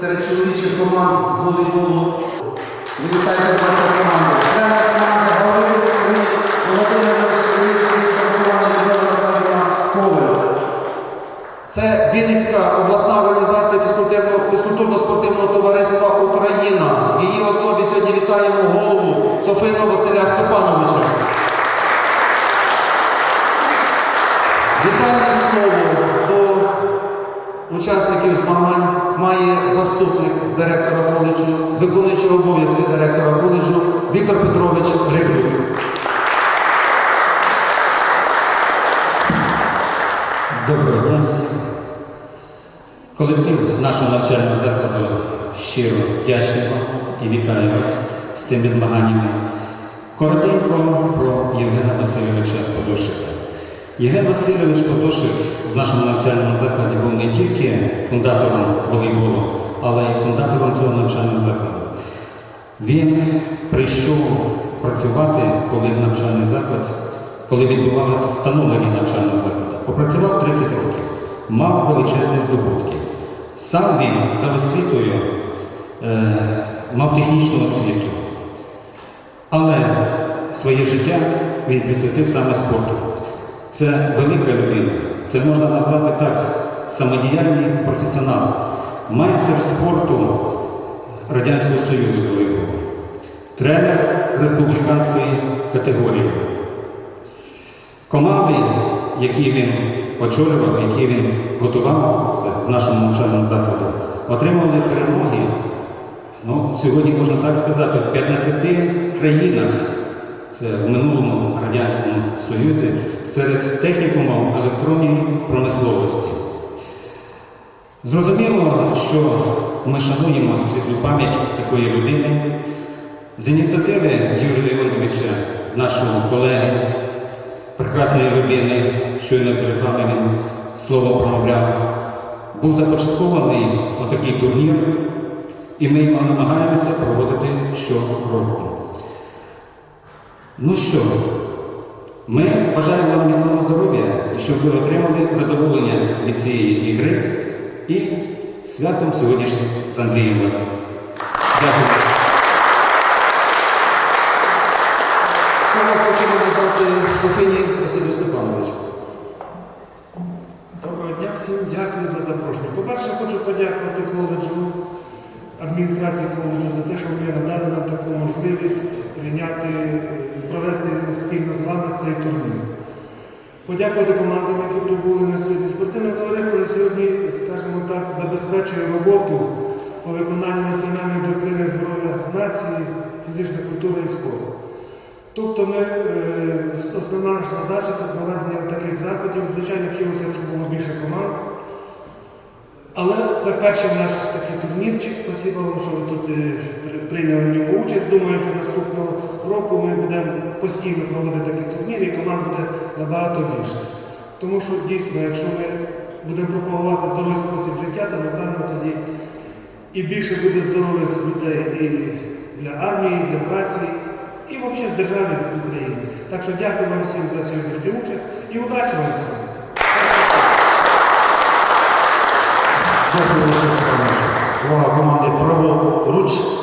серед чоловічих команд з волейболу. Вітайте вашу команду. Тренер команди Гаврилюк Сергій Володимирович, Людмила Наталіна Коваль. Це Вінницька обласна організація фізкультурно- фізкультурно-спортивного товариства Україна. Її особі сьогодні вітаємо голову Софину Василя Степановича. Вітальне слово до учасників змагань має заступник директора коледжу, виконуючий обов'язки директора коледжу Віктор Петрович Рибрюк. Доброго дня всім. Колектив нашого навчального закладу щиро вдячний і вітаю вас з цими змаганнями. Коротенько про Євгена Васильовича Подошика. Євген Васильович Подошик в нашому навчальному закладі був не тільки фундатором волейболу, але й фундатором цього навчального закладу. Він прийшов працювати, коли навчальний заклад, коли відбувалося встановлення навчального закладу. Попрацював 30 років, мав величезні здобутки. Сам він за освітою е, мав технічну освіту, але своє життя він присвятив саме спорту. Це велика людина. Це можна назвати так самодіяльний професіонал, майстер спорту Радянського Союзу з тренер республіканської категорії. Команди, які він очолював, які він готував це в нашому навчальному закладі, отримали перемоги. Ну, сьогодні можна так сказати, в 15 країнах, це в минулому Радянському Союзі, серед технікумів електронної промисловості. Зрозуміло, що ми шануємо світлу пам'ять такої людини. З ініціативи Юрія Леонтовича, нашого колеги, прекрасної людини, щойно перед вами він слово промовляв, був започаткований отакий турнір, і ми його намагаємося проводити щороку. Ну що, ми бажаємо вам міцного здоров'я і щоб ви отримали задоволення від цієї ігри і святом сьогоднішнім з Андрієм вас. Дякую. Слово хочемо надати Софині Василю Степановичу. Доброго дня всім, дякую за запрошення. По-перше, хочу подякувати коледжу, адміністрації коледжу за те, що ви надали нам таку можливість прийняти, е, провести спільно з вами цей турнір. Подякувати командам, які прибули на сьогодні. Спортивне товариство на сьогодні, скажімо так, забезпечує роботу по виконанню національної доктрини здоров'я нації, фізична культура і спорт. Тобто ми, е, основна наша задача це проведення таких заходів. Звичайно, хотілося, щоб було більше команд. Але це перший наш такий турнірчик. Спасибо вам, що ви тут е, прийняли в ньому участь. Думаю, що наступного року ми будемо постійно проводити такі турніри і команд буде набагато більше. Тому що дійсно, якщо ми будемо пропагувати здоровий спосіб життя, то напевно тоді і більше буде здорових людей і для армії, і для праці, і взагалі в державі України. Так що дякую вам всім за сьогоднішню участь і удачі вам всім! Команди праворуч. Обласна